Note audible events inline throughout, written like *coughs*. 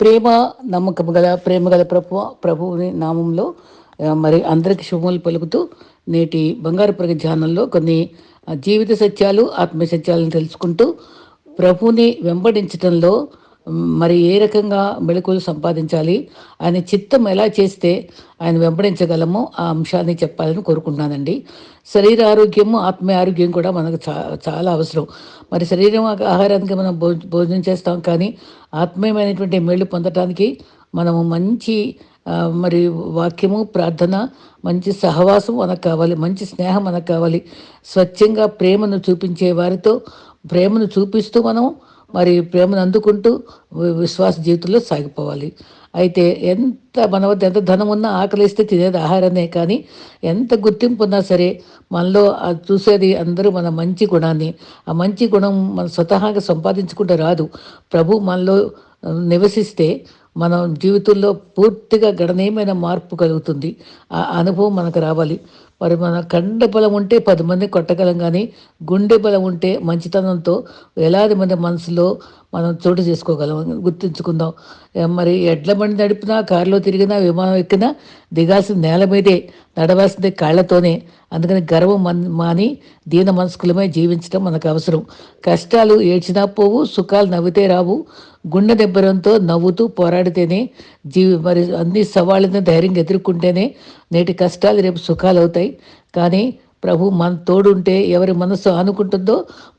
ప్రేమ నమ్మకం గల ప్రేమ గల ప్రభు ప్రభువుని నామంలో మరి అందరికి శుభములు పలుకుతూ నేటి బంగారు ప్రగ ధ్యానంలో కొన్ని జీవిత సత్యాలు ఆత్మ సత్యాలను తెలుసుకుంటూ ప్రభుని వెంబడించటంలో మరి ఏ రకంగా మెళకువలు సంపాదించాలి ఆయన చిత్తం ఎలా చేస్తే ఆయన వెంబడించగలమో ఆ అంశాన్ని చెప్పాలని కోరుకుంటున్నానండి. శరీర ఆరోగ్యము ఆత్మీయ ఆరోగ్యం కూడా మనకు చా చాలా అవసరం. మరి శరీరం ఆహారానికి మనం భోజ భోజనం చేస్తాం కానీ ఆత్మీయమైనటువంటి మేళ్ళు పొందటానికి మనము మంచి మరి వాక్యము ప్రార్థన మంచి సహవాసం మనకు కావాలి మంచి స్నేహం మనకు కావాలి. స్వచ్ఛంగా ప్రేమను చూపించే వారితో ప్రేమను చూపిస్తూ మనం మరి ప్రేమను అందుకుంటూ విశ్వాస జీవితంలో సాగిపోవాలి. అయితే ఎంత మన వద్ద ఎంత ధనం ఉన్నా ఆకలిస్తే తినేది ఆహారమే కానీ ఎంత గుర్తింపు ఉన్నా సరే మనలో చూసేది అందరూ మన మంచి గుణాన్ని. ఆ మంచి గుణం మన స్వతహాగా సంపాదించుకుంటే రాదు. ప్రభు మనలో నివసిస్తే మన జీవితంలో పూర్తిగా గణనీయమైన మార్పు కలుగుతుంది. ఆ అనుభవం మనకు రావాలి. మరి మన కండ బలం ఉంటే పది మంది కొట్టగలం కానీ గుండె బలం ఉంటే మంచితనంతో వేలాది మంది మనసులో మనం చోటు చేసుకోగలం. గుర్తుంచుకుందాం. మరి ఎడ్ల బండి నడిపినా కారులో తిరిగినా విమానం ఎక్కినా దిగాల్సిన నేల మీదే నడవాల్సింది కాళ్ళతోనే అందుకని గర్వం మన్ మాని దీన మనస్కులమే జీవించడం మనకు అవసరం. కష్టాలు ఏడ్చినా పోవు సుఖాలు నవ్వితే రావు. గుండె దెబ్బరంతో నవ్వుతూ పోరాడితేనే జీవి మరి అన్ని సవాళ్ళని ధైర్యంగా ఎదుర్కొంటేనే నేటి కష్టాలు రేపు సుఖాలు అవుతాయి కానీ ప్రభు మన తోడుంటే ఎవరి మనస్సు ఆనుకుంటుందో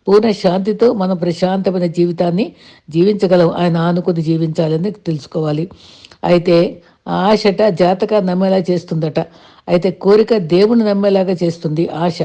పూర్ణ శాంతితో మనం ప్రశాంతమైన జీవితాన్ని జీవించగలం. ఆయన ఆనుకుని జీవించాలని తెలుసుకోవాలి. అయితే ఆశట జాతక నమ్మేలా చేస్తుందట. అయితే కోరిక దేవుని నమ్మేలాగా చేస్తుంది ఆశ.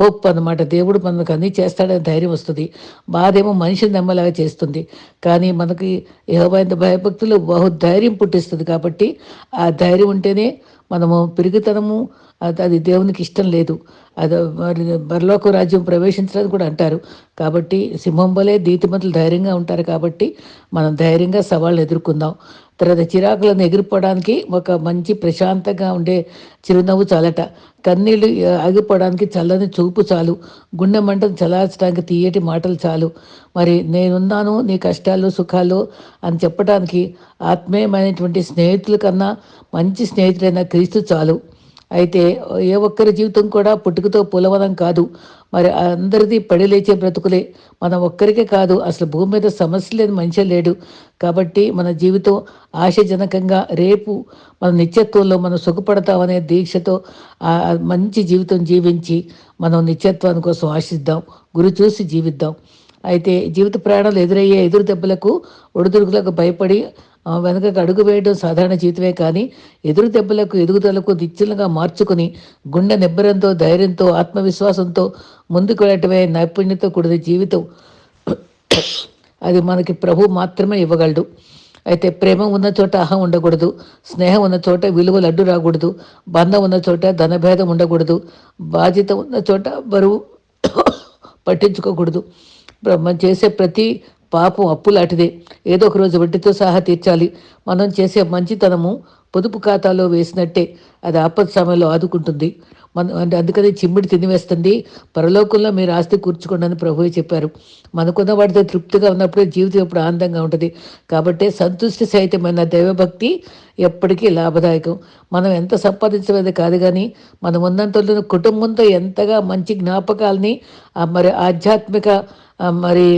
హోప్ అన్నమాట. దేవుడు మనకు అన్నీ చేస్తాడని ధైర్యం వస్తుంది. బాధేమో మనిషిని నమ్మేలాగా చేస్తుంది. కానీ మనకి ఏవైన భయభక్తులు బహు ధైర్యం పుట్టిస్తుంది కాబట్టి ఆ ధైర్యం ఉంటేనే మనము పెరుగుతనము అది అది దేవునికి ఇష్టం లేదు. అది మరి బరలోక రాజ్యం ప్రవేశించడానికి కూడా అంటారు. కాబట్టి సింహం వలె దీతిమంతులు ధైర్యంగా ఉంటారు కాబట్టి మనం ధైర్యంగా సవాళ్ళు ఎదుర్కొందాం. తర్వాత చిరాకులను ఎగిరిపోవడానికి ఒక మంచి ప్రశాంతంగా ఉండే చిరునవ్వు చాలట. కన్నీళ్ళు ఆగిపోవడానికి చల్లని చూపు చాలు. గుండె మంటను చలార్చడానికి తీయటి మాటలు చాలు. మరి నేనున్నాను నీ కష్టాలు సుఖాలు అని చెప్పడానికి ఆత్మీయమైనటువంటి స్నేహితుల కన్నా మంచి స్నేహితుడైన క్రీస్తు చాలు. అయితే ఏ ఒక్కరి జీవితం కూడా పుట్టుకతో పులవనం కాదు. మరి అందరిది పడి లేచే బ్రతుకులే. మనం ఒక్కరికే కాదు అసలు భూమి మీద సమస్య లేని మనిషి లేడు. కాబట్టి మన జీవితం ఆశాజనకంగా రేపు మన నిత్యత్వంలో మనం సుఖపడతామనే దీక్షతో మంచి జీవితం జీవించి మనం నిత్యత్వాని కోసం ఆశిద్దాం గురి చూసి జీవిద్దాం. అయితే జీవిత ప్రయాణాలు ఎదురయ్యే ఎదురు దెబ్బలకు ఒడిదుడుకులకు భయపడి వెనకకు అడుగు వేయడం సాధారణ జీవితమే కానీ ఎదురు దెబ్బలకు ఎదుగుదలకు దిచ్చులుగా మార్చుకుని గుండె నిబ్బరంతో ధైర్యంతో ఆత్మవిశ్వాసంతో ముందుకు వెళ్ళటమే నైపుణ్యతో కూడిన జీవితం. అది మనకి ప్రభు మాత్రమే ఇవ్వగలడు. అయితే ప్రేమ ఉన్న చోట అహం ఉండకూడదు. స్నేహం ఉన్న చోట విలువలు అడ్డు రాకూడదు. బంధం ఉన్న చోట ధనభేదం ఉండకూడదు. బాధ్యత ఉన్న చోట బరువు *coughs* పట్టించుకోకూడదు. ప్ర- మనం చేసే ప్రతి పాపం అప్పులాంటిదే. ఏదో ఒక రోజు వడ్డీతో సహా తీర్చాలి. మనం చేసే మంచితనము పొదుపు ఖాతాలో వేసినట్టే. అది ఆపద సమయంలో ఆదుకుంటుంది. మన అంటే అందుకని చిమ్మిడి తినివేస్తుంది. పరలోకంలో మీరు ఆస్తి కూర్చుకోండి అని ప్రభువే చెప్పారు. మనకున్న వాటితో తృప్తిగా ఉన్నప్పుడే జీవితం ఎప్పుడు ఆనందంగా ఉంటుంది. కాబట్టి సంతృష్టి సహితమైన దైవభక్తి ఎప్పటికీ లాభదాయకం. మనం ఎంత సంపాదించలేదు కాదు కానీ మనం ఉన్నంతలో కుటుంబంతో ఎంతగా మంచి జ్ఞాపకాలని మరి ఆధ్యాత్మిక మరి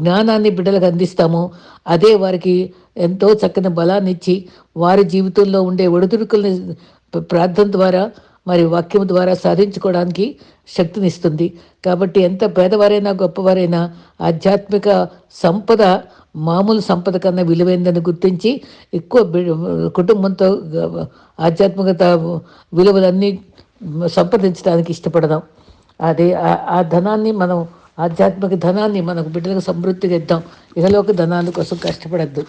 జ్ఞానాన్ని బిడ్డలకు అందిస్తామో అదే వారికి ఎంతో చక్కని బలాన్ని ఇచ్చి వారి జీవితంలో ఉండే ఒడిదుడుకుల్ని ప్రార్థన ద్వారా మరి వాక్యం ద్వారా సాధించుకోవడానికి శక్తినిస్తుంది. కాబట్టి ఎంత పేదవారైనా గొప్పవారైనా ఆధ్యాత్మిక సంపద మామూలు సంపద కన్నా విలువైందని గుర్తించి ఎక్కువ కుటుంబంతో ఆధ్యాత్మికత విలువలన్నీ సంప్రదించడానికి ఇష్టపడదాం. అదే ఆ- ధనాన్ని మనం ఆధ్యాత్మిక ధనాన్ని మనకు బిడ్డలకు సమృద్ధిగా ఇద్దాం. ఇహలోక ధనాన్ని కోసం కష్టపడద్దు.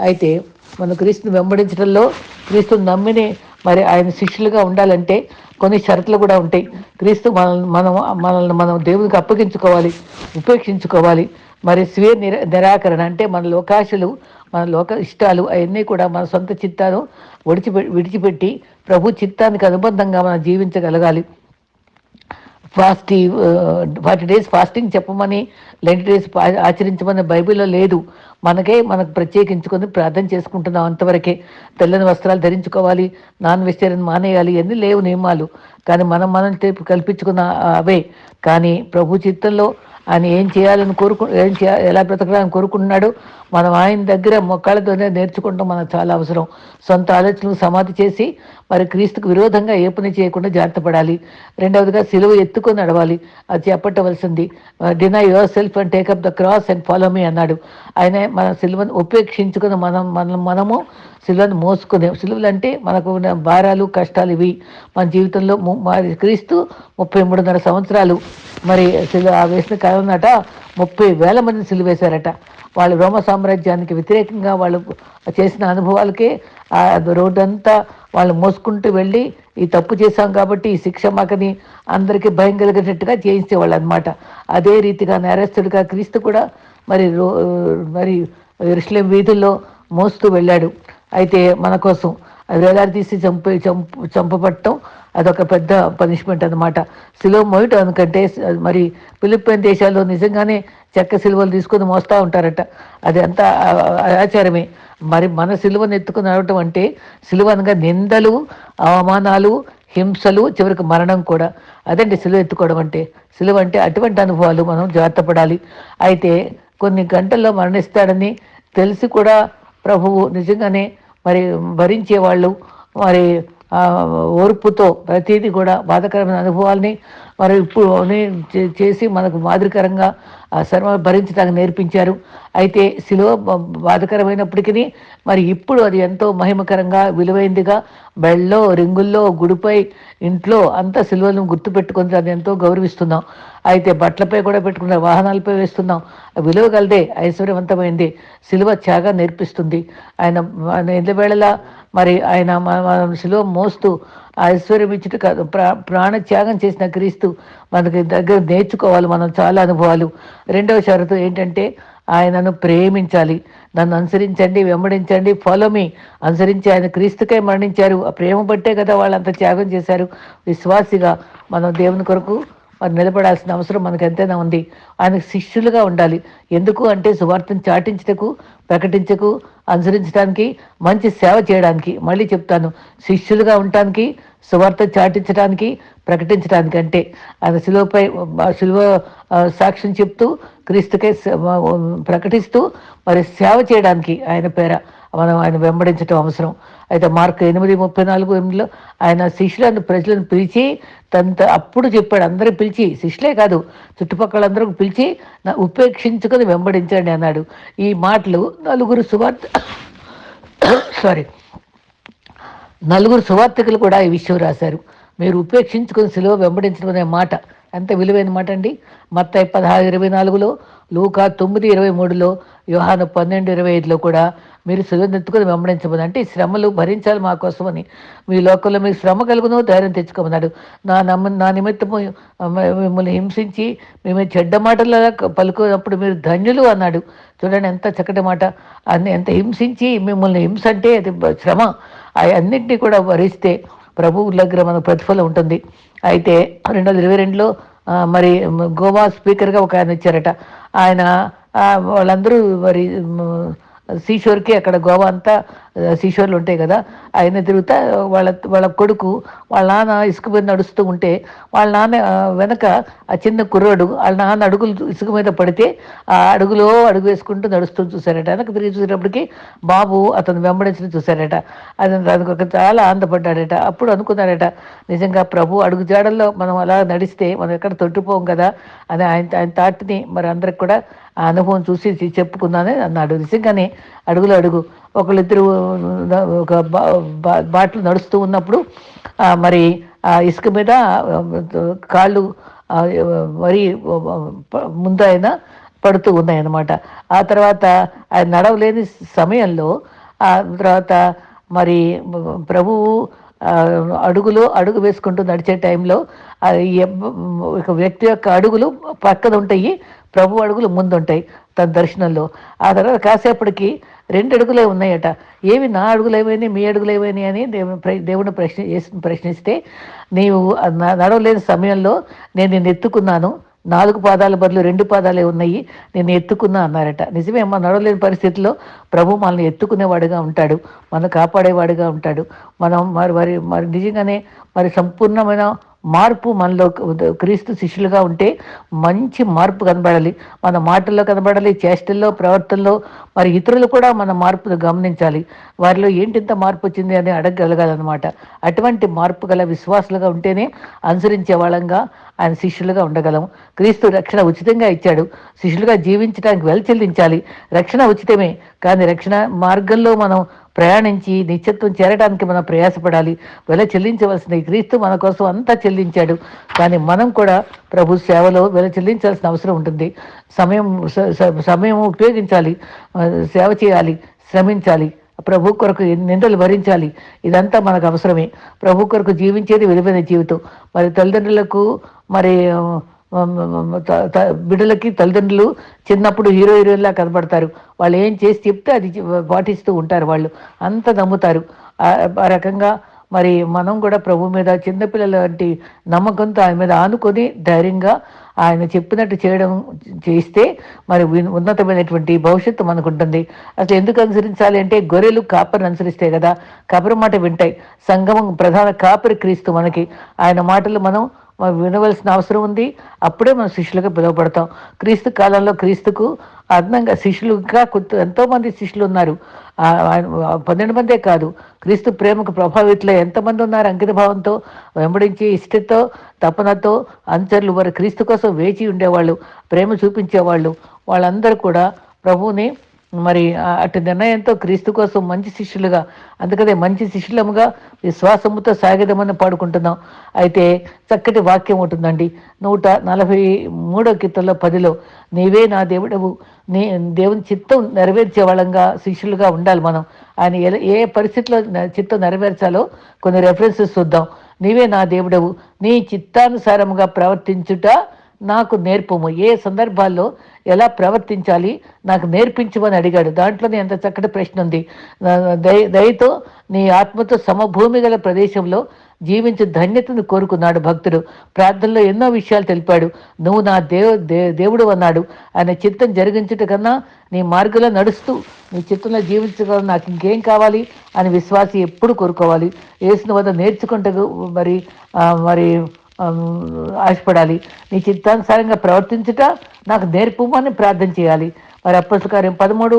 అయితే మన క్రీస్తుని వెంబడించడంలో క్రీస్తుని నమ్మినే మరి ఆయన శిష్యులుగా ఉండాలంటే కొన్ని షరతులు కూడా ఉంటాయి. క్రీస్తు మనల్ని మనం మనల్ని మనం దేవునికి అప్పగించుకోవాలి ఉపేక్షించుకోవాలి. మరి స్వీయ నిరా నిరాకరణ అంటే మన లోకాశలు మన లోక ఇష్టాలు అవన్నీ కూడా మన సొంత చిత్తాను విడిచిపె విడిచిపెట్టి ప్రభు చిత్తానికి అనుబంధంగా మనం జీవించగలగాలి. ఫాస్టీ ఫార్టీ డేస్ ఫాస్టింగ్ చెప్పమని లెంటి డేస్ ఆచరించమని బైబిల్లో లేదు. మనకే మనకు ప్రత్యేకించుకొని ప్రార్థన చేసుకుంటున్నాం అంతవరకే. తెల్లని వస్త్రాలు ధరించుకోవాలి నాన్ వెజిటేరియన్ మానేయాలి అన్నీ లేవు నియమాలు. కానీ మనం మనం కల్పించుకున్న అవే. కానీ ప్రభు చిత్తంలో ఆయన ఏం చేయాలని కోరుకు ఏం చేయాలి ఎలా బ్రతకాలని కోరుకుంటున్నాడు మనం ఆయన దగ్గర మొక్కలతోనే నేర్చుకుంటాం మనకు చాలా అవసరం. సొంత ఆలోచనలు సమాధి చేసి మరి క్రీస్తుకు విరోధంగా ఏ పని చేయకుండా జాగ్రత్త పడాలి. రెండవదిగా సిలువ ఎత్తుకొని నడవాలి. అది చేపట్టవలసింది. Deny yourself and take up the cross and follow me అన్నాడు. ఆయన మన సిలువను ఉపేక్షించుకుని మనం మనం మనము సిలువను మోసుకునే సిలువలు అంటే మనకు ఉన్న భారాలు కష్టాలు ఇవి. మన జీవితంలో మరి క్రీస్తు ముప్పై మూడున్నర సంవత్సరాలు. మరి సిలువ వేసిన కాలంనట ముప్పై వేల మందిని సిలువేశారట వాళ్ళు రోమ సామ్రాజ్యానికి వ్యతిరేకంగా వాళ్ళు చేసిన అనుభవాలకే ఆ రోడ్డంతా వాళ్ళు మోసుకుంటూ వెళ్ళి ఈ తప్పు చేశాం కాబట్టి ఈ శిక్ష మాకని అందరికీ భయం కలిగేటట్టుగా చేయించేవాళ్ళు అనమాట అదే రీతిగా నేరస్తుడిగా క్రీస్తు కూడా మరి రో మరి ఇరుషులేం వీధుల్లో మోస్తూ వెళ్ళాడు. అయితే మన కోసం వేలాడి తీసి చంప చంపు చంపబట్టడం అదొక పెద్ద పనిష్మెంట్ అనమాట సిలువ మోయటం ఎందుకంటే మరి ఫిలిప్పైన్ దేశాల్లో నిజంగానే చెక్క సిలువలు తీసుకొని మోస్తూ ఉంటారట. అది అంత ఆచారమే. మరి మన సిలువను ఎత్తుకుని నడవటం అంటే సిలువ అనగా నిందలు అవమానాలు హింసలు చివరికి మరణం కూడా. అదండి సిలువ ఎత్తుకోవడం అంటే. సిలువ అంటే అటువంటి అనుభవాలు మనం జాగ్రత్త పడాలి. అయితే కొన్ని గంటల్లో మరణిస్తాడని తెలిసి కూడా ప్రభువు నిజంగానే మరి భరించే వాళ్ళు మరి ఓర్పుతో ప్రతిదీ కూడా బాధకరమైన అనుభవాల్ని మరి ఇప్పుడు చేసి మనకు మాదిరికరంగా శ్రమ భరించడానికి నేర్పించారు. అయితే శిలువ బాధకరమైనప్పటికీ మరి ఇప్పుడు అది ఎంతో మహిమకరంగా విలువైందిగా బెళ్ళలో రింగుల్లో గుడిపై ఇంట్లో అంతా సిలువను గుర్తుపెట్టుకుని అది ఎంతో గౌరవిస్తున్నాం. అయితే బట్టలపై కూడా పెట్టుకున్న వాహనాలపై వేస్తున్నాం. విలువ కలదే ఐశ్వర్యవంతమైంది. సిలువ త్యాగా నేర్పిస్తుంది. ఆయన వేళలా మరి ఆయన శిలువ మోస్తూ ఐశ్వర్యం ఇచ్చుట కాదు. ప్రా ప్రాణత్యాగం చేసిన క్రీస్తు మనకి దగ్గర నేర్చుకోవాలి మనం చాలా అనుభవాలు. రెండవ షరతు ఏంటంటే ఆయనను ప్రేమించాలి. నన్ను అనుసరించండి వెంబడించండి ఫాలో మీ అనుసరించి ఆయన క్రీస్తుకై మరణించారు. ఆ ప్రేమ బట్టే కదా వాళ్ళు అంత త్యాగం చేశారు. విశ్వాసిగా మనం దేవుని కొరకు మరి నిలబడాల్సిన అవసరం మనకు ఎంతైనా ఉంది. ఆయనకు శిష్యులుగా ఉండాలి. ఎందుకు అంటే సువార్తను చాటించటకు ప్రకటించకు అనుసరించడానికి మంచి సేవ చేయడానికి. మళ్ళీ చెప్తాను. శిష్యులుగా ఉండటానికి సువార్త చాటించడానికి ప్రకటించడానికి అంటే. ఆయన శిలువపై శిలువ సాక్ష్యం చెప్తూ క్రీస్తుకే ప్రకటిస్తూ మరి సేవ చేయడానికి ఆయన పేర. మనం ఆయన వెంబడించడం అవసరం. అయితే మార్క్ ఎనిమిది ముప్పై నాలుగు ఎనిమిదిలో ఆయన శిష్యులను ప్రజలను పిలిచి తంత అప్పుడు చెప్పాడు. అందరూ పిలిచి శిష్యులే కాదు చుట్టుపక్కల అందరూ పిలిచి ఉపేక్షించుకొని వెంబడించండి అన్నాడు. ఈ మాటలు నలుగురు సువార్త *coughs* సారీ నలుగురు సువార్తికులు కూడా ఈ విషయం రాశారు. మీరు ఉపేక్షించుకుని సెలవు వెంబడించడం అనే మాట ఎంత విలువైన మాట అండి? మత్తాయి పదహారు ఇరవై నాలుగులో లూకా తొమ్మిది ఇరవై మూడులో యోహాను పన్నెండు ఇరవై ఐదులో కూడా మీరు సుగంధెత్తుకుని వెంబడించమని అంటే శ్రమలు భరించాలి మా కోసమని మీ లోకంలో మీకు శ్రమ కలుగునో ధైర్యం తెచ్చుకోమన్నాడు. నా నమ్మ నా నిమిత్తము మిమ్మల్ని హింసించి మేము చెడ్డ మాటల పలుకున్నప్పుడు మీరు ధన్యులు అన్నాడు. చూడండి ఎంత చక్కటి మాట. అన్ని ఎంత హింసించి మిమ్మల్ని హింస అంటే అది శ్రమ. అన్నింటినీ కూడా భరిస్తే ప్రభు దగ్గర మనకు ప్రతిఫలం ఉంటుంది. అయితే రెండు వందల ఇరవై రెండులో మరి గోవా స్పీకర్గా ఒక ఆయన ఇచ్చారట ఆయన వాళ్ళందరూ మరి సీషోర్కి అక్కడ గోవా అంతా శిశువులు ఉంటాయి కదా ఆయన తిరుగుతా వాళ్ళ వాళ్ళ కొడుకు వాళ్ళ నాన్న ఇసుక మీద నడుస్తూ ఉంటే వాళ్ళ నాన్న వెనక ఆ చిన్న కుర్రాడు వాళ్ళ నాన్న అడుగులు ఇసుక మీద పడితే ఆ అడుగులో అడుగు వేసుకుంటూ నడుస్తూ చూశారట. వెనక తిరిగి చూసేటప్పటికి బాబు అతను వెంబడించడం చూశారట. అతను దానికి ఒక చాలా ఆనందపడ్డాడట. అప్పుడు అనుకున్నాడట నిజంగా ప్రభు అడుగు జాడల్లో మనం అలా నడిస్తే మనం ఎక్కడ తొట్టిపోం కదా? అని ఆయన ఆయన తాటిని మరి అందరికి కూడా ఆ అనుభవం చూసి చెప్పుకున్నానే అన్నాడు నిజంగానే అడుగులు అడుగు. ఒకళ్ళిద్దరు ఒక బాటలు నడుస్తూ ఉన్నప్పుడు మరి ఆ ఇసుక మీద కాళ్ళు మరి ముందు ఆయన పడుతూ ఉన్నాయన్నమాట. ఆ తర్వాత ఆయన నడవలేని సమయంలో ఆ తర్వాత మరి ప్రభువు అడుగులు అడుగు వేసుకుంటూ నడిచే టైంలో ఒక వ్యక్తి యొక్క అడుగులు పక్కన ఉంటాయి. ప్రభు అడుగులు ముందుంటాయి తన దర్శనంలో. ఆ తర్వాత కాసేపటికి రెండు అడుగులే ఉన్నాయట. ఏవి నా అడుగులు మీ అడుగులు అని దేవుని దేవుని ప్రశ్న ప్రశ్నిస్తే నీవు నడవలేని సమయంలో నేను నిన్ను ఎత్తుకున్నాను. నాలుగు పాదాల బదులు రెండు పాదాలే ఉన్నాయి నేను ఎత్తుకున్నా అన్నారట. నిజమే మన నడవలేని పరిస్థితిలో ప్రభు మనల్ని ఎత్తుకునేవాడుగా ఉంటాడు మనం కాపాడేవాడుగా ఉంటాడు. మనం మరి మరి మరి నిజంగానే మరి సంపూర్ణమైన మార్పు మనలో క్రీస్తు శిష్యులుగా ఉంటే మంచి మార్పు కనబడాలి. మన మాటల్లో కనబడాలి చేష్టల్లో ప్రవర్తనలో మరి ఇతరులు కూడా మన మార్పును గమనించాలి. వారిలో ఏంటింత మార్పు వచ్చింది అని అడగగలగాలన్నమాట. అటువంటి మార్పు గల విశ్వాసులుగా ఉంటేనే అనుసరించే వాళ్ళంగా ఆయన శిష్యులుగా ఉండగలం. క్రీస్తు రక్షణ ఉచితంగా ఇచ్చాడు. శిష్యులుగా జీవించడానికి వెల చెల్లించాలి రక్షణ ఉచితమే. కానీ రక్షణ మార్గంలో మనం ప్రయాణించి నిత్యత్వం చేరడానికి మనం ప్రయాసపడాలి. వెల చెల్లించవలసింది క్రీస్తు మన కోసం అంతా చెల్లించాడు. కానీ మనం కూడా ప్రభు సేవలో వెల చెల్లించాల్సిన అవసరం ఉంటుంది. సమయం సమయం ఉపయోగించాలి. సేవ చేయాలి శ్రమించాలి. ప్రభు కొరకు నిందలు భరించాలి. ఇదంతా మనకు అవసరమే. ప్రభు కొరకు జీవించేది విలువైన జీవితం. మరి తల్లిదండ్రులకు మరి బిడ్డలకి తల్లిదండ్రులు చిన్నప్పుడు హీరో హీరోయిన్లా కనబడతారు. వాళ్ళు ఏం చేసి చెప్తే అది పాటిస్తూ ఉంటారు వాళ్ళు. అంత నమ్ముతారు. ఆ రకంగా మరి మనం కూడా ప్రభు మీద చిన్నపిల్లల వంటి నమ్మకంతో ఆయన మీద ఆనుకొని ధైర్యంగా ఆయన చెప్పినట్టు చేయడం చేస్తే మరి ఉన్నతమైనటువంటి భవిష్యత్తు మనకు ఉంటుంది అసలు ఎందుకు అనుసరించాలి అంటే గొర్రెలు కాపరిని అనుసరిస్తాయి కదా. కాపరి మాట వింటాయి. సంగమం ప్రధాన కాపరి క్రీస్తు మనకి. ఆయన మాటలు మనం మనం వినవలసిన అవసరం ఉంది. అప్పుడే మనం శిష్యులుగా పిలువబడతాం. క్రీస్తు కాలంలో క్రీస్తుకు అదనంగా శిష్యులుగా కొంత ఎంతో శిష్యులు ఉన్నారు. పన్నెండు మందే కాదు. క్రీస్తు ప్రేమకు ప్రభావితులు ఎంతమంది ఉన్నారు అంకితభావంతో వెంబడించి ఇష్టతో తపనతో అంచర్లు వారు క్రీస్తు కోసం వేచి ఉండేవాళ్ళు ప్రేమ చూపించేవాళ్ళు. వాళ్ళందరూ కూడా ప్రభువుని మరి అటు నిర్ణయంతో క్రీస్తు కోసం మంచి శిష్యులుగా అందుకనే మంచి శిష్యులముగా విశ్వాసముతో సాగిదమని పాడుకుంటున్నాం. అయితే చక్కటి వాక్యం ఉంటుందండి. నూట నలభై మూడో కీర్తనలో పదిలో నీవే నా దేవుడవు నీ దేవుని చిత్తం నెరవేర్చే వాళ్ళంగా శిష్యులుగా ఉండాలి మనం. ఆయన ఎలా- ఏ పరిస్థితిలో చిత్తం నెరవేర్చాలో కొన్ని రెఫరెన్సెస్ చూద్దాం. నీవే నా దేవుడవు నీ చిత్తానుసారముగా ప్రవర్తించుట నాకు నేర్పము. ఏ సందర్భాల్లో ఎలా ప్రవర్తించాలి? నాకు నేర్పించమని అడిగాడు. దాంట్లోనే ఎంత చక్కటి ప్రశ్న ఉంది. దయ దయతో నీ ఆత్మతో సమభూమి గల ప్రదేశంలో జీవించే ధన్యతను కోరుకున్నాడు భక్తుడు. ప్రార్థనలో ఎన్నో విషయాలు తెలిపాడు. నువ్వు నా దేవ దే- దేవుడు అన్నాడు. ఆయన చిత్తం జరిగించుట కన్నా నీ మార్గంలో నడుస్తూ నీ చిత్తంలో జీవించగల నాకు ఇంకేం కావాలి అని విశ్వాసి ఎప్పుడు కోరుకోవాలి? వేసిన వద్ద నేర్చుకుంటూ మరి మరి ఆశపడాలి. నీ చిత్తానుసారంగా ప్రవర్తించుట నాకు నేర్పుమని ప్రార్థన చేయాలి. మరి అప్పటి కార్యం పదమూడు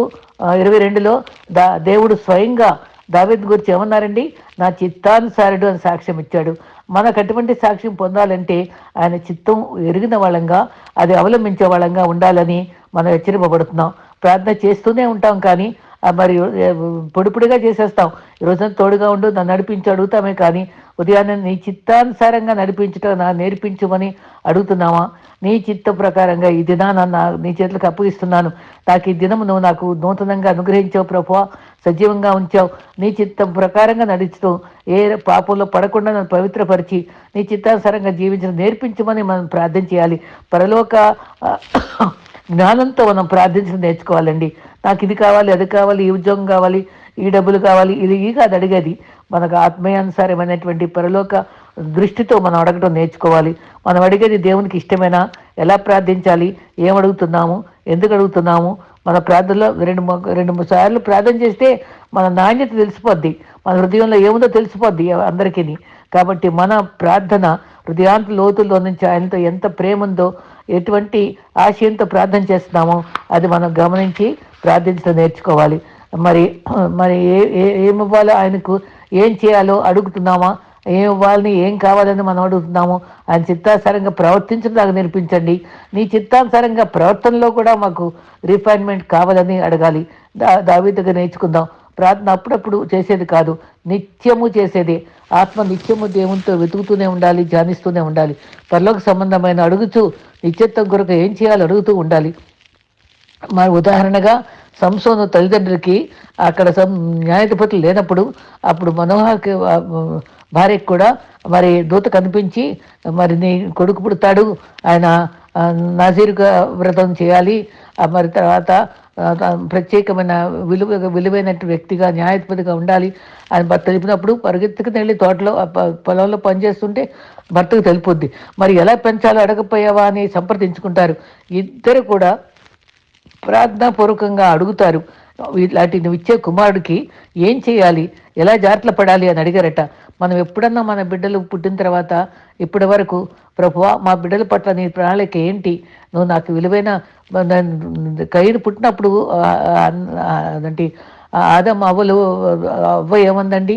ఇరవై రెండులో దా దేవుడు స్వయంగా దావేద్ గురించి ఏమన్నారండి? నా చిత్తానుసారుడు అని సాక్ష్యం ఇచ్చాడు. మనకు అటువంటి సాక్ష్యం పొందాలంటే ఆయన చిత్తం ఎరిగిన వాళ్ళంగా అది అవలంబించే వాళ్ళంగా ఉండాలని మనం హెచ్చరింపబడుతున్నాం. ప్రార్థన చేస్తూనే ఉంటాం కానీ మరి పొడిపొడిగా పొడి పొడిగా చేసేస్తాం. ఈ రోజున తోడుగా ఉండు నన్ను నడిపించి అడుగుతామే కానీ ఉదయాన్నే నీ చిత్తానుసారంగా నడిపించటం నా నేర్పించమని అడుగుతున్నావా? నీ చిత్త ప్రకారంగా ఈ దినాన నా నీ చేతులకు అప్పగిస్తున్నాను నాకు ఈ దినము నువ్వు నాకు నూతనంగా అనుగ్రహించావు ప్రభు సజీవంగా ఉంచావు. నీ చిత్తం ప్రకారంగా నడుచుతూ ఏ పాపంలో పడకుండా నన్ను పవిత్రపరిచి నీ చిత్తానుసారంగా జీవించడం నేర్పించమని మనం ప్రార్థన చేయాలి. పరలోక జ్ఞానంతో మనం ప్రార్థించడం నేర్చుకోవాలండి. నాకు ఇది కావాలి అది కావాలి ఈ ఉద్యోగం కావాలి ఈ డబ్బులు కావాలి ఇది ఈ కాదు అడిగేది. మనకు ఆత్మీయానుసారమైనటువంటి పరలోక దృష్టితో మనం అడగటం నేర్చుకోవాలి. మనం అడిగేది దేవునికి ఇష్టమేనా? ఎలా ప్రార్థించాలి? ఏం అడుగుతున్నాము? ఎందుకు అడుగుతున్నాము? మన ప్రార్థనలో రెండు రెండు మూడు సార్లు ప్రార్థన చేస్తే మన నాణ్యత తెలిసిపోద్ది. మన హృదయంలో ఏముందో తెలిసిపోద్ది అందరికీ కాబట్టి మన ప్రార్థన హృదయాంత లోతుల్లో నుంచి ఆయనతో ఎంత ప్రేమ ఉందో ఎటువంటి ఆశయంతో ప్రార్థన చేస్తున్నామో అది మనం గమనించి ప్రార్థించడం నేర్చుకోవాలి. మరి మరి ఏ ఏ- ఏమి ఇవ్వాలో ఆయనకు? ఏం చేయాలో అడుగుతున్నామా? ఏం ఇవ్వాలని ఏం కావాలని మనం అడుగుతున్నాము? ఆయన చిత్తానుసారంగా ప్రవర్తించడం నాకు నేర్పించండి. నీ చిత్తానుసారంగా ప్రవర్తనలో కూడా మాకు రిఫైన్మెంట్ కావాలని అడగాలి. దా దావీదుగా నేర్చుకుందాం. ప్రార్థన అప్పుడప్పుడు చేసేది కాదు. నిత్యము చేసేది. ఆత్మ నిత్యము దేవునితో వెతుకుతూనే ఉండాలి ధ్యానిస్తూనే ఉండాలి. పరలోక సంబంధమైన అడుగుచు నిత్యత్వం కొరకు ఏం చేయాలో అడుగుతూ ఉండాలి. మరి ఉదాహరణగా సంసోను తల్లిదండ్రులకి అక్కడ సం న్యాయాధిపతులు లేనప్పుడు అప్పుడు మనోహర్కి భార్యకు భార్యకి కూడా మరి దూత కనిపించి మరి నీ కొడుకు పుడతాడు ఆయన నాజీరుగా వ్రతం చేయాలి మరి తర్వాత ప్రత్యేకమైన విలువ విలువైన వ్యక్తిగా న్యాయాధిపతిగా ఉండాలి అని భర్త తెలిపినప్పుడు పరిగెత్తుకుని వెళ్ళి తోటలో పొలంలో పనిచేస్తుంటే భర్తకు తెలిపొద్ది. మరి ఎలా పెంచాలో అడగపోయావా అని సంప్రదించుకుంటారు. ఇద్దరు కూడా ప్రార్థనాపూర్వకంగా అడుగుతారు. ఇలాంటి నువ్వు ఇచ్చే కుమారుడికి ఏం చేయాలి? ఎలా జాగ్రత్తలు పడాలి అని అడిగారట. మనం ఎప్పుడన్నా మన బిడ్డలు పుట్టిన తర్వాత ఇప్పటి వరకు ప్రభువా మా బిడ్డల పట్ల నీ ప్రణాళిక ఏంటి? నువ్వు నాకు విలువైన కైలు పుట్టినప్పుడు అంటే ఆదం అవ్వలు అవ్వ ఏమందండి?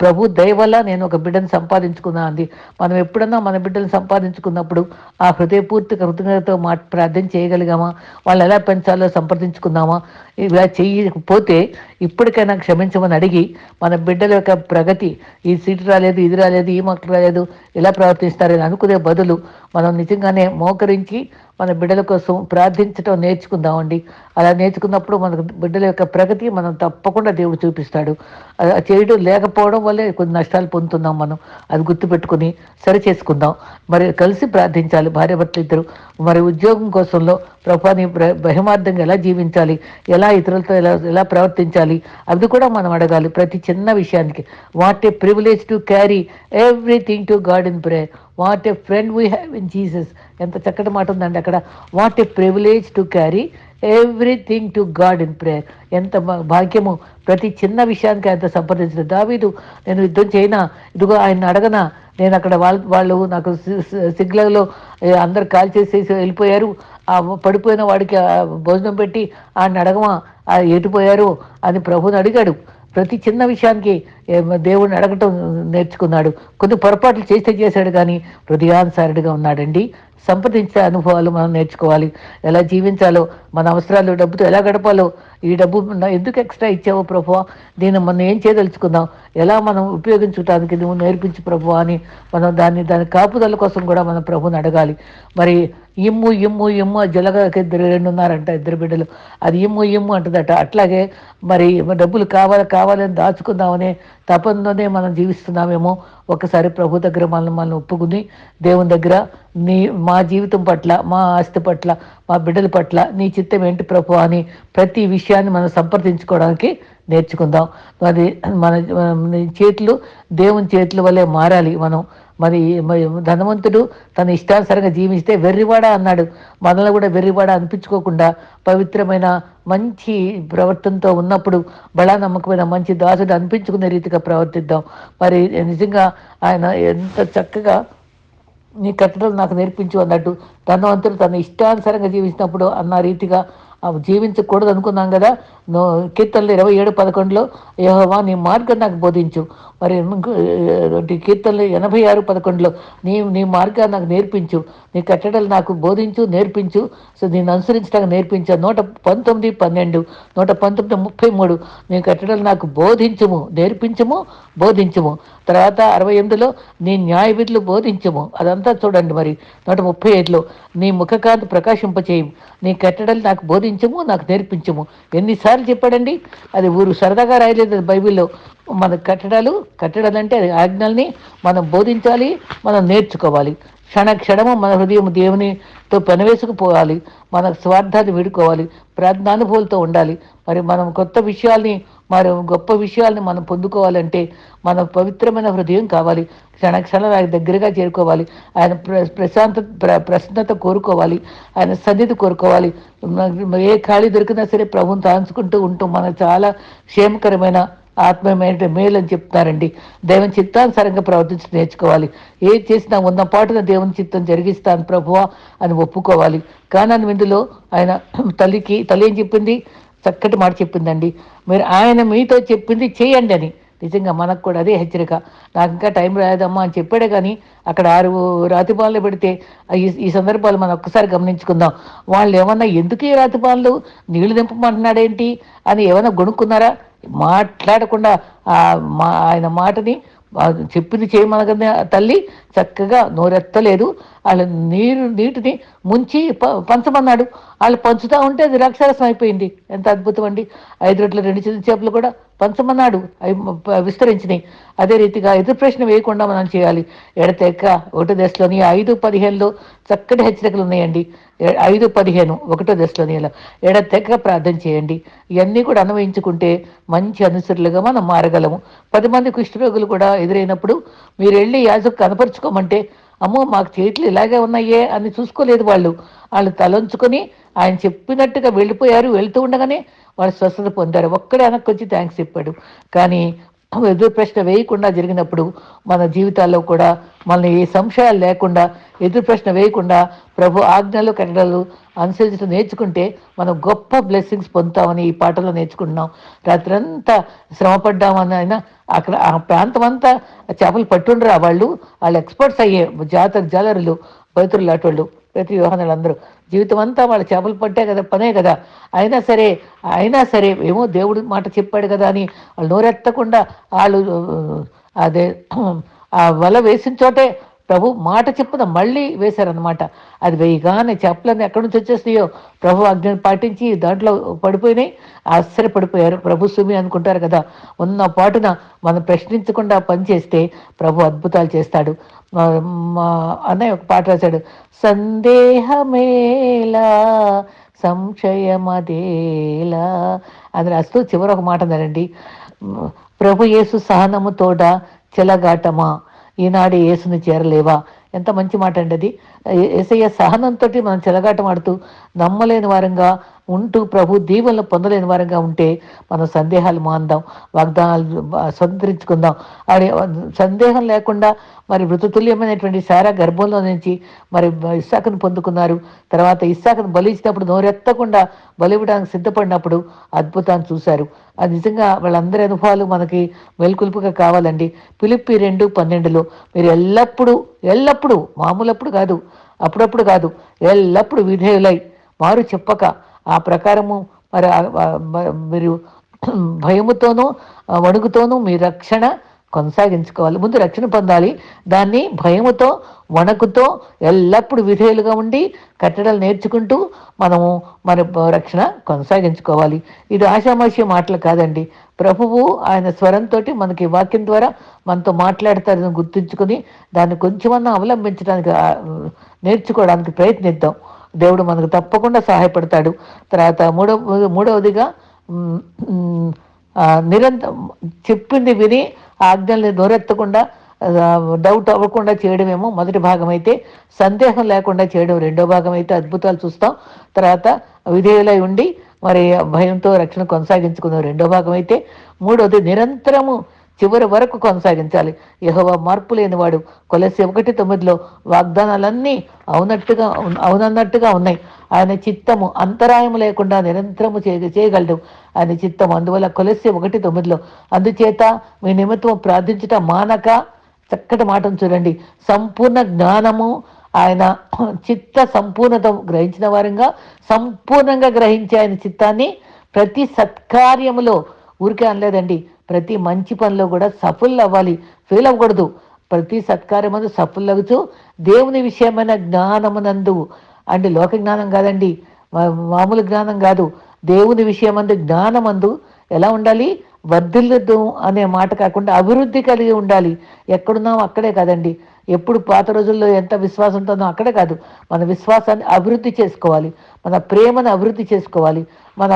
ప్రభు దయవల్ల నేను ఒక బిడ్డను సంపాదించుకున్నా అంది. మనం ఎప్పుడన్నా మన బిడ్డను సంపాదించుకున్నప్పుడు ఆ హృదయపూర్తి కృతజ్ఞతతో మా ప్రార్థన చేయగలిగామా? వాళ్ళు ఎలా పెంచాలో సంప్రదించుకున్నామా ఇలా చేయకపోతే ఇప్పటికైనా క్షమించమని అడిగి మన బిడ్డల యొక్క ప్రగతి ఈ సీటు రాలేదు ఇది రాలేదు ఈ మొక్కలు రాలేదు ఇలా ప్రవర్తిస్తారని అనుకునే బదులు మనం నిజంగానే మోకరించి మన బిడ్డల కోసం ప్రార్థించడం నేర్చుకుందామండి. అలా నేర్చుకున్నప్పుడు మన బిడ్డల యొక్క ప్రగతి మనం తప్పకుండా దేవుడు చూపిస్తాడు. అలా చేయడం లేకపోవడం వల్లే కొన్ని నష్టాలు పొందుతున్నాం మనం. అది గుర్తుపెట్టుకుని సరి చేసుకుందాం. మరి కలిసి ప్రార్థించాలి. భార్యాభర్తలు ఇద్దరు. మరి ఉద్యోగం కోసంలో ప్రభాని బహిమార్థంగా ఎలా జీవించాలి? ఎలా ఇతరులతో ఎలా ఎలా ప్రవర్తించాలి? అది కూడా మనం అడగాలి ప్రతి చిన్న విషయానికి. What a privilege to carry everything to God in prayer what a friend we have in Jesus ఎంత చక్కటి మాట ఉందండి అక్కడ. What a privilege to carry everything to God in prayer ఎంత భాగ్యము ప్రతి చిన్న విషయానికి ఆయనతో సంప్రదించిన దావీదు నేను యుద్ధం చేయనా? ఇదిగో ఆయన అడగనా? నేను అక్కడ వాళ్ళు వాళ్ళు నాకు సి- సిగ్నల్లో అందరు కాల్ చేసేసి వెళ్ళిపోయారు. ఆ పడిపోయిన వాడికి భోజనం పెట్టి ఆయన అడగమా? ఆ ఎటుపోయారు అని ప్రభుని అడిగాడు. ప్రతి చిన్న విషయానికి దేవుణ్ణి అడగటం నేర్చుకున్నాడు. కొన్ని పొరపాట్లు చేస్తే చేశాడు కానీ హృదయానుసారుడిగా ఉన్నాడండి. సంప్రదించే అనుభవాలు మనం నేర్చుకోవాలి. ఎలా జీవించాలో మన అవసరాలు డబ్బుతో ఎలా గడపాలో ఈ డబ్బు ఎందుకు ఎక్స్ట్రా ఇచ్చావో ప్రభు దీన్ని మనం ఏం చేయదలుచుకుందాం? ఎలా మనం ఉపయోగించడానికి నువ్వు నేర్పించు ప్రభు అని మనం దాన్ని దాని కాపుదల కోసం కూడా మనం ప్రభుని అడగాలి. మరి ఇమ్ము ఇమ్ము ఇమ్ము జలగకి ఇద్దరు రెండు ఉన్నారంట ఇద్దరు బిడ్డలు. అది ఇమ్ము ఇమ్ము అంటుందట. అట్లాగే మరి డబ్బులు కావాలి కావాలని దాచుకుందామనే తపనలోనే మనం జీవిస్తున్నామేమో. ఒకసారి ప్రభు దగ్గర మనల్ని మనం ఒప్పుకుని దేవుని దగ్గర నీ మా జీవితం పట్ల మా ఆస్తి పట్ల మా బిడ్డల పట్ల నీ చిత్తం ఏంటి ప్రభు అని ప్రతి విషయాన్ని మనం సంప్రదించుకోవడానికి నేర్చుకుందాం. మరి మన చేతులు దేవుని చేతుల వల్లే మారాలి మనం. మరి మరి ధనవంతుడు తన ఇష్టానుసారంగా జీవిస్తే వెర్రివాడ అన్నాడు. మనల్ని కూడా వెర్రివాడ అనిపించుకోకుండా పవిత్రమైన మంచి ప్రవర్తనతో ఉన్నప్పుడు బలా నమ్మకమైన మంచి దాసుడు అనిపించుకునే రీతిగా ప్రవర్తిద్దాం. మరి నిజంగా ఆయన ఎంత చక్కగా నీ కట్టడలు నాకు నేర్పించు అన్నట్టు ధనవంతుడు తన ఇష్టానుసారంగా జీవించినప్పుడు అన్న రీతిగా జీవించకూడదు అనుకున్నాం కదా. కీర్తనలు ఇరవై ఏడు పదకొండులో యహోవా నీ మార్గం నాకు బోధించు. మరి కీర్తనలు ఎనభై ఆరు పదకొండులో నీ నీ మార్గాన్ని నాకు నేర్పించు నీ కట్టడలు నాకు బోధించు నేర్పించు సో నేను అనుసరించడానికి నేర్పించు. నూట పంతొమ్మిది పన్నెండు నూట పంతొమ్మిది ముప్పై మూడు నీ కట్టడలు నాకు బోధించుము నేర్పించము బోధించము. తర్వాత అరవై ఎనిమిదిలో నీ న్యాయ విధులు బోధించము. అదంతా చూడండి మరి. నూట ముప్పై ఐదులో నీ ముఖకాంతి ప్రకాశింపచేయము నీ కట్టడలు నాకు బోధించము నాకు నేర్పించము. ఎన్నిసార్లు చెప్పాడండి? అది ఊరు సరదాగా రాయలేదు బైబిల్లో. మన కట్టడాలు కట్టడాలు అంటే అది ఆజ్ఞల్ని మనం బోధించాలి మనం నేర్చుకోవాలి. క్షణ క్షణము మన హృదయం దేవునితో పెనవేసుకుపోవాలి మన స్వార్థాన్ని వీడుకోవాలి. ప్రార్థనానుభూతులతో ఉండాలి. మరి మనం కొత్త విషయాల్ని మరి గొప్ప విషయాల్ని మనం పొందుకోవాలంటే మన పవిత్రమైన హృదయం కావాలి. క్షణ క్షణం ఆయన దగ్గరగా చేరుకోవాలి. ఆయన ప్ర ప్రశాంత ప్ర ప్రసన్నత కోరుకోవాలి. ఆయన సన్నిధి కోరుకోవాలి. ఏ ఖాళీ దొరికినా సరే ప్రభుని తాంచుకుంటూ ఉంటూ మనకు చాలా క్షేమకరమైన ఆత్మీయమైన మేలు అని చెప్తారండి దేవుని చిత్తానుసారంగా ప్రవర్తించి నేర్చుకోవాలి. ఏది చేసినా ఉన్న పాటున దేవుని చిత్తం జరిగిస్తాను ప్రభువా అని ఒప్పుకోవాలి. కానీ విందులో ఆయన తల్లికి తల్లి ఏం చెప్పింది? చక్కటి మాట చెప్పిందండి. మీరు ఆయన మీతో చెప్పింది చేయండి అని. నిజంగా మనకు కూడా అదే హెచ్చరిక. నాకు ఇంకా టైం రాదమ్మా అని చెప్పాడే కానీ అక్కడ ఆరు రాతిపాలు పెడితే ఈ ఈ సందర్భాలు మనం ఒక్కసారి గమనించుకుందాం. వాళ్ళు ఏమన్నా ఎందుకు ఈ రాతిపాలు నీళ్ళు దింపమంటున్నాడేంటి? అని ఏమైనా గొనుక్కున్నారా మాట్లాడకుండా ఆ మా ఆయన మాటని చెప్పింది చేయమనగానే తల్లి చక్కగా నోరెత్తలేదు. వాళ్ళ నీరు నీటిని ముంచి ప- పంచమన్నాడు. వాళ్ళు పంచుతా ఉంటే అది రాక్షరసం అయిపోయింది. ఎంత అద్భుతం అండి. ఐదు రొట్టెలు రెండు చిన్న చేపలు కూడా పంచమన్నాడు. అవి విస్తరించినాయి. అదే రీతిగా ఎదురు ప్రశ్న వేయకుండా మనం చేయాలి. ఎడతెక్క ఒకటి దశలోని ఐదు పదిహేనులో చక్కటి హెచ్చరికలు ఉన్నాయండి. ఐదు పదిహేను ఒకటో దశలో దశలోని ఎడ తెగ ప్రార్థన చేయండి. ఇవన్నీ కూడా అన్వయించుకుంటే మంచి అనుసరులుగా మనం మారగలము. పది మంది కుష్ఠరోగులు కూడా ఎదురైనప్పుడు మీరు వెళ్ళి యాజకు కనపరుచుకోమంటే అమ్మో మాకు చేతులు ఇలాగే ఉన్నాయే అని చూసుకోలేదు వాళ్ళు. వాళ్ళు తలంచుకొని ఆయన చెప్పినట్టుగా వెళ్ళిపోయారు వెళ్తూ ఉండగానే వాళ్ళు స్వస్థత పొందారు. ఒక్కడే వెనక్కి వచ్చి థ్యాంక్స్ చెప్పాడు. కానీ ఎదురు ప్రశ్న వేయకుండా జరిగినప్పుడు మన జీవితాల్లో కూడా మనల్ని ఏ సంశయాలు లేకుండా ఎదురు ప్రశ్న వేయకుండా ప్రభు ఆజ్ఞలు కట్టడలు అనుసరించడం నేర్చుకుంటే మనం గొప్ప బ్లెస్సింగ్స్ పొందుతామని ఈ పాటలో నేర్చుకుంటున్నాం. రాత్రంతా శ్రమపడ్డామని అయినా అక్కడ ఆ ప్రాంతం అంతా చేపలు పట్టుండ్రా వాళ్ళు. వాళ్ళు ఎక్స్పర్ట్స్ అయ్యే జాతర జాలరులు పవిత్రులు అటోళ్ళు ప్రతి వ్యవహారాలు అందరూ జీవితం అంతా వాళ్ళు చేపలు పట్టే కదా పనే కదా. అయినా సరే అయినా సరే ఏమో దేవుడు మాట చెప్పాడు కదా అని వాళ్ళు నోరెత్తకుండా వాళ్ళు అదే ఆ వల వేసిన చోటే ప్రభు మాట చెప్పున మళ్ళీ వేశారనమాట అది వేయగానే చేపలన్నీ ఎక్కడి నుంచి వచ్చేస్తాయో ప్రభు ఆజ్ఞను పాటించి దాంట్లో పడిపోయినాయి. ఆశ్చర్యపడిపోయారు. ప్రభు సుమి అనుకుంటారు కదా ఉన్న పాటున మనం ప్రశ్నించకుండా పనిచేస్తే ప్రభు అద్భుతాలు చేస్తాడు. మా అన్నయ్య ఒక పాట రాశాడు సందేహమేలా సంశయమదేలా అని రాస్తూ చివరి ఒక మాట ఉందండి ప్రభు యేసు సహనముతోడ చెలగాటమా? ఈనాడు యేసును చేరలేవా? ఎంత మంచి మాట అండి అది. ఏసయ్య సహనంతో మనం చెలగాటం ఆడుతూ నమ్మలేని వారంగా ఉంటూ ప్రభు దీవెనలు పొందలేని వారంగా ఉంటే మనం సందేహాలు మాందాం వాగ్దానాలు స్వతంత్రించుకుందాం. అని సందేహం లేకుండా మరి మృతతుల్యమైనటువంటి సారా గర్భంలో నుంచి మరి ఇస్సాకను పొందుకున్నారు. తర్వాత ఇస్సాకును బలిచ్చినప్పుడు నోరెత్తకుండా బలివ్వడానికి సిద్ధపడినప్పుడు అద్భుతాన్ని చూశారు. అది నిజంగా వాళ్ళందరి అనుభవాలు మనకి మెలుకులుపుగా కావాలండి. పిలిపి రెండు పన్నెండులో మీరు ఎల్లప్పుడూ ఎల్లప్పుడూ మామూలప్పుడు కాదు అప్పుడప్పుడు కాదు ఎల్లప్పుడూ విధేయులై. వారు చెప్పక ఆ ప్రకారము మరి మీరు భయముతోనూ వణుకుతోనూ మీ రక్షణ కొనసాగించుకోవాలి. ముందు రక్షణ పొందాలి. దాన్ని భయముతో వణకుతో ఎల్లప్పుడూ విధేయులుగా ఉండి కట్టడాలు నేర్చుకుంటూ మనము మన రక్షణ కొనసాగించుకోవాలి. ఇది ఆషామాషి మాటలు కాదండి. ప్రభువు ఆయన స్వరంతో మనకి వాక్యం ద్వారా మనతో మాట్లాడతారని గుర్తుంచుకొని దాన్ని కొంచెమన్నా అవలంబించడానికి నేర్చుకోవడానికి ప్రయత్నిద్దాం. దేవుడు మనకు తప్పకుండా సహాయపడతాడు. తర్వాత మూడవ మూడవదిగా నిరంతరం చెప్పింది విని ఆజ్ఞల్ని నోరెత్తకుండా డౌట్ అవ్వకుండా చేయడమేమో మొదటి భాగం అయితే సందేహం లేకుండా చేయడం రెండో భాగం అయితే అద్భుతాలు చూస్తాం. తర్వాత విధేయులై ఉండి మరి భయంతో రక్షణ కొనసాగించుకున్న రెండో భాగం అయితే మూడోది నిరంతరము చివరి వరకు కొనసాగించాలి. యహోవా మార్పు లేనివాడు కొలసి ఒకటి తొమ్మిదిలో వాగ్దానాలన్నీ అవునట్టుగా అవునన్నట్టుగా ఉన్నాయి. ఆయన చిత్తము అంతరాయం లేకుండా నిరంతరము చేయ చేయగలడు. ఆయన చిత్తం అందువల్ల కొలసి ఒకటి తొమ్మిదిలో అందుచేత మీ నిమిత్తం ప్రార్థించుట మానక చక్కటి మాటను చూడండి. సంపూర్ణ జ్ఞానము ఆయన చిత్త సంపూర్ణత గ్రహించిన వారంగా సంపూర్ణంగా గ్రహించే ఆయన చిత్తాన్ని ప్రతి సత్కార్యములో ఊరికే అనలేదండి. ప్రతి మంచి పనిలో కూడా సఫల్ అవ్వాలి. ఫెయిల్ అవ్వకూడదు. ప్రతి సత్కార్యమందు సఫుల్ అవుతూ దేవుని విషయమైన జ్ఞానమునందు అంటే లోక జ్ఞానం కాదండి. మామూలు జ్ఞానం కాదు. దేవుని విషయమందు జ్ఞానమందు ఎలా ఉండాలి? వర్ధిల్లుద్దు అనే మాట కాకుండా అభివృద్ధి కలిగి ఉండాలి. ఎక్కడున్నాం అక్కడే కదండి. ఎప్పుడు పాత రోజుల్లో ఎంత విశ్వాసం ఉంటుందో అక్కడ కాదు. మన విశ్వాసాన్ని అభివృద్ధి చేసుకోవాలి. మన ప్రేమను అభివృద్ధి చేసుకోవాలి. మన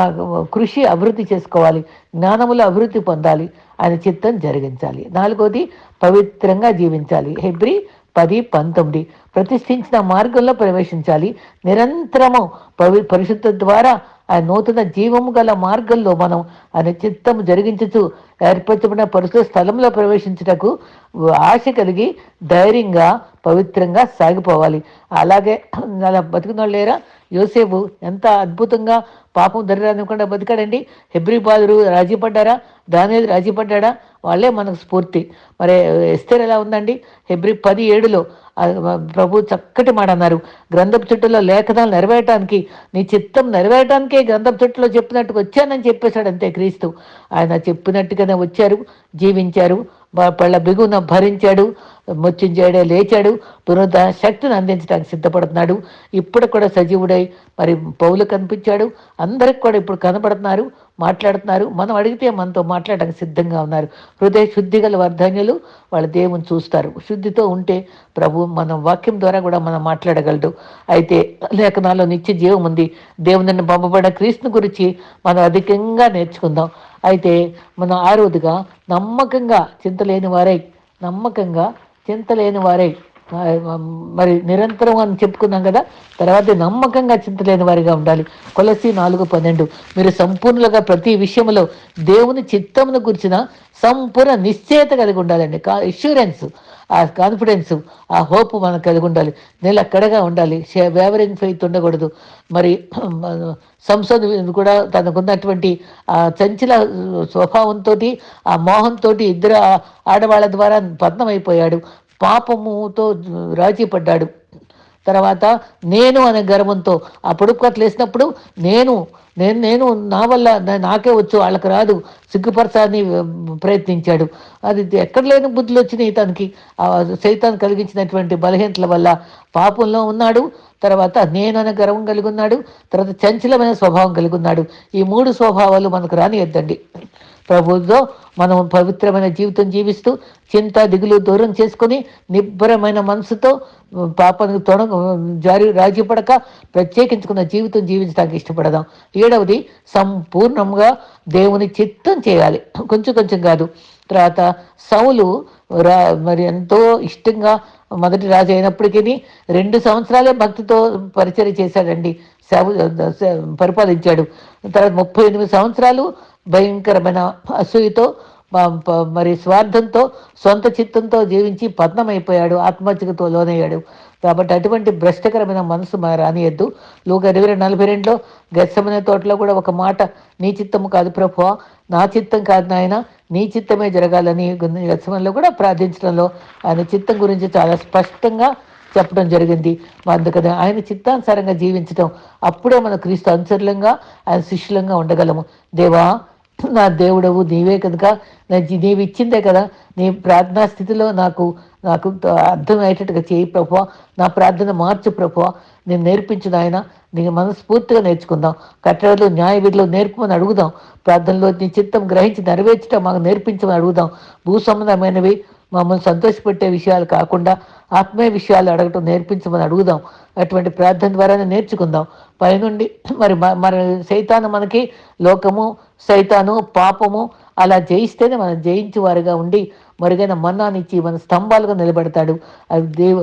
కృషి అభివృద్ధి చేసుకోవాలి. జ్ఞానములో అభివృద్ధి పొందాలి. ఆయన చిత్తం జరిగించాలి. నాలుగోది పవిత్రంగా జీవించాలి. హెబ్రి పది పంతొమ్మిది. ప్రతిష్ఠించిన మార్గంలో ప్రవేశించాలి. నిరంతరము పవి పరిశుద్ధ ద్వారా ఆ నూతన జీవము గల మార్గంలో మనం ఆయన చిత్తము జరిగించుచు ఏర్పరచబడిన పరిశుద్ధ స్థలంలో ప్రవేశించుటకు ఆశ కలిగి ధైర్యంగా పవిత్రంగా సాగిపోవాలి. అలాగే అలా బతుకున్న లేరా యోసేపు ఎంత అద్భుతంగా పాపం దరిరానివ్వకుండా బతికాడండి. హెబ్రి బాదురు రాజీ పడ్డారా దాని రాజీ పడ్డాడా వాళ్ళే మనకు స్ఫూర్తి. మరి ఎస్తేర్ ఎలా ఉందండి? హెబ్రి పది ఏడులో ప్రభు చక్కటి మాట అన్నారు. గ్రంథపు చుట్టూలో లేఖనాలు నెరవేయటానికి నీ చిత్తం నెరవేయటానికే గ్రంథపు చుట్టూలో చెప్పినట్టుగా వచ్చానని చెప్పేశాడు అంతే క్రీస్తు. ఆయన చెప్పినట్టుగానే వచ్చారు జీవించారు పళ్ళ బిగున భరించాడు మృత్యుంజయుడే లేచాడు. పునరుద్ధరణ శక్తిని అందించడానికి సిద్ధపడుతున్నాడు. ఇప్పుడు కూడా సజీవుడై మరి పౌలు కనిపించాడు. అందరికి కూడా ఇప్పుడు కనపడుతున్నారు మాట్లాడుతున్నారు. మనం అడిగితే మనతో మాట్లాడడానికి సిద్ధంగా ఉన్నారు. హృదయ శుద్ధి గల వర్ధన్యులు వాళ్ళ దేవుని చూస్తారు. శుద్ధితో ఉంటే ప్రభు మన వాక్యం ద్వారా కూడా మనం మాట్లాడగలడు. అయితే లేఖనాల్లో నిత్య జీవం ఉంది. దేవుని పంపబడిన క్రీస్తుని గురించి మనం అధికంగా నేర్చుకుందాం. అయితే మనం ఆరోదిగా నమ్మకంగా చింతలేని వారై నమ్మకంగా చింతలేని వారై మరి నిరంతరం అని చెప్పుకున్నాం కదా తర్వాత నమ్మకంగా చింతలేని వారిగా ఉండాలి. కొలసి నాలుగు పన్నెండు. మీరు సంపూర్ణలుగా ప్రతి విషయంలో దేవుని చిత్తమును గురించిన సంపూర్ణ నిశ్చయత కలిగి ఉండాలండి. కా ఇష్యూరెన్స్ ఆ కాన్ఫిడెన్స్ ఆ హోప్ మనకు కలిగి ఉండాలి. నిలక్కడగా ఉండాలి. వేవరింగ్ ఫెయిత్ ఉండకూడదు. మరి *clears throat* సంసద్ కూడా తనకున్నటువంటి ఆ చంచల స్వభావంతో ఆ మోహంతో ఇద్దరు ఆడవాళ్ళ ద్వారా పద్మమైపోయాడు. పాపముతో రాజీ పడ్డాడు తర్వాత నేను అనే గర్వంతో ఆ పొడుపు కట్టలు వేసినప్పుడు నేను నేను నేను నా వల్ల నాకే వచ్చు వాళ్ళకి రాదు సిగ్గుపరచాలని ప్రయత్నించాడు. అది ఎక్కడ లేని బుద్ధులు వచ్చినాయి తనకి. సైతాన్ని కలిగించినటువంటి బలహీనతల వల్ల పాపంలో ఉన్నాడు. తర్వాత నేను అనే గర్వం కలిగి ఉన్నాడు. తర్వాత చంచలమైన స్వభావం కలిగి ఉన్నాడు. ఈ మూడు స్వభావాలు మనకు రానియద్దండి. ప్రభుతో మనం పవిత్రమైన జీవితం జీవిస్తూ చింత దిగులు దూరం చేసుకుని నిబ్బరమైన మనసుతో పాపను తొడ జారి రాజీపడక ప్రత్యేకించుకున్న జీవితం జీవించడానికి ఇష్టపడదాం. ఏడవది సంపూర్ణంగా దేవుని చిత్తం చేయాలి. కొంచెం కొంచెం కాదు. తర్వాత సౌలు రా మరి ఎంతో ఇష్టంగా మొదటి రాజు అయినప్పటికీ రెండు సంవత్సరాలే భక్తితో పరిచయం చేశాడండి. సేవ పరిపాలించాడు. తర్వాత ముప్పై ఎనిమిది సంవత్సరాలు భయంకరమైన అసూయతో మరి స్వార్థంతో సొంత చిత్తంతో జీవించి పద్మమైపోయాడు ఆత్మహత్యతో లోనయ్యాడు. కాబట్టి అటువంటి భ్రష్టకరమైన మనసు రానియద్దు. లోక ఇరవై నలభై రెండులో గచ్చమైన తోటలో కూడా ఒక మాట నీ చిత్తము కాదు ప్రభు నా చిత్తం కాదు నాయన నీ చిత్తమే జరగాలని గచ్చమలో కూడా ప్రార్థించడంలో ఆయన చిత్తం గురించి చాలా స్పష్టంగా చెప్పడం జరిగింది. అందుకని ఆయన చిత్తానుసారంగా జీవించడం అప్పుడే మన క్రీస్తు అనుసరులంగా ఆయన శిష్యులంగా ఉండగలము. దేవా నా దేవుడవు నీవే కనుక నీవు ఇచ్చిందే కదా. నీ ప్రార్థనా స్థితిలో నాకు నాకు అర్థమయ్యేటట్టుగా చేయి ప్రభు నా ప్రార్థన మార్చు ప్రభు నేను నేర్పించిన ఆయన నీకు మనస్ఫూర్తిగా నేర్చుకుందాం. కట్టడలు న్యాయ విధులు నేర్పమని అడుగుదాం. ప్రార్థనలో నీ చిత్తం గ్రహించి నెరవేర్చడం మాకు నేర్పించమని అడుగుదాం. భూ సంబంధమైనవి మమ్మల్ని సంతోషపెట్టే విషయాలు కాకుండా ఆత్మీయ విషయాలు అడగటం నేర్పించమని అడుగుదాం. అటువంటి ప్రార్థన ద్వారానే నేర్చుకుందాం. పైనుండి మరి మరి సైతాను మనకి లోకము సైతాను పాపము అలా జయిస్తేనే మనం జయించు వారిగా ఉండి మరుగైన మన్నానిచ్చి మన స్తంభాలుగా నిలబెడతాడు. అవి దేవ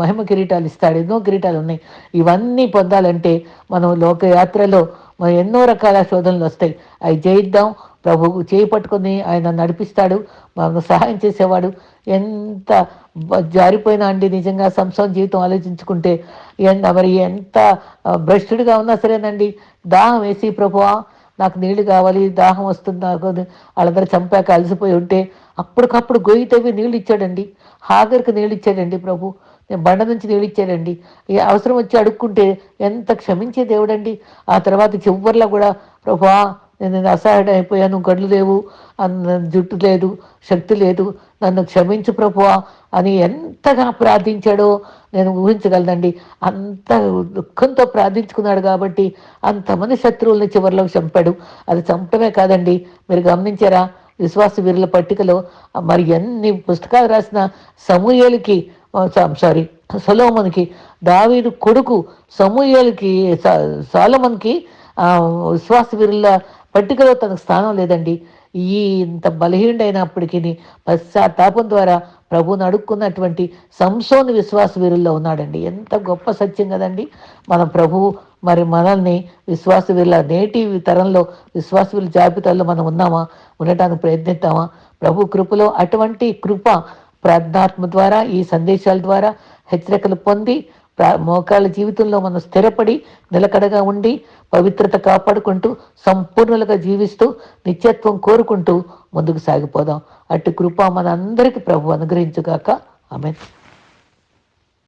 మహిమ కిరీటాలు ఇస్తాడు. ఎన్నో కిరీటాలు ఉన్నాయి. ఇవన్నీ పొందాలంటే మనం లోకయాత్రలో మనం ఎన్నో రకాల శోధనలు వస్తాయి. అవి జయిద్దాం ప్రభు చేయి పట్టుకొని ఆయన నడిపిస్తాడు. మనకు సహాయం చేసేవాడు. ఎంత జారిపోయినా అండి నిజంగా సంసం జీవితం ఆలోచించుకుంటే మరి ఎంత భ్రష్టుడిగా ఉన్నా సరేనండి. దాహం వేసి ప్రభువా నాకు నీళ్ళు కావాలి దాహం వస్తుంది. నాకు వాళ్ళందరూ చంపాక అలసిపోయి ఉంటే అప్పటికప్పుడు గొయ్యి తవ్వి నీళ్ళు ఇచ్చాడండి హాగర్కి నీళ్ళు ఇచ్చాడండి ప్రభు. నేను బండ నుంచి నీళ్ళు ఇచ్చాడండి అవసరం వచ్చి అడుక్కుంటే ఎంత క్షమించే దేవుడండి. ఆ తర్వాత చివరిలో కూడా ప్రభా నేను అసహాయుడు అయిపోయాను గడ్లు లేవు జుట్టు లేదు శక్తి లేదు. నన్ను క్షమించు ప్రభువా అని ఎంతగా ప్రార్థించాడో నేను ఊహించగలనండి. అంత దుఃఖంతో ప్రార్థించుకున్నాడు కాబట్టి అంతమంది శత్రువుల్ని చివరిలో చంపాడు. అది చంపడమే కాదండి. మీరు గమనించారా? విశ్వాస వీరుల పట్టికలో మరి ఎన్ని పుస్తకాలు రాసిన సమూహలకి సారీ సొలోమన్కి దావీదు కొడుకు సమూహలకి సాలమన్కి విశ్వాస వీరుల పట్టికలో తనకు స్థానం లేదండి. ఈ ఇంత బలహీనుడైనప్పటికీ పశ్చాత్తాపం ద్వారా ప్రభుని అడుక్కున్నటువంటి సంసోని విశ్వాస వీరుల్లో ఉన్నాడండి. ఎంత గొప్ప సత్యం కదండి. మన ప్రభువు మరి మనల్ని విశ్వాస నేటి తరంలో విశ్వాసవీల జాబితాలో మనం ఉన్నామా? ఉండటానికి ప్రయత్నిస్తామా ప్రభు కృపలో అటువంటి కృప ప్రార్థనాత్మ ద్వారా ఈ సందేశాల ద్వారా హెచ్చరికలు పొంది మోకాళ్ళ జీవితంలో మనం స్థిరపడి నిలకడగా ఉండి పవిత్రత కాపాడుకుంటూ సంపూర్ణలుగా జీవిస్తూ నిత్యత్వం కోరుకుంటూ ముందుకు సాగిపోదాం. అటు కృప మనందరికీ ప్రభు అనుగ్రహించుగాక. ఆమె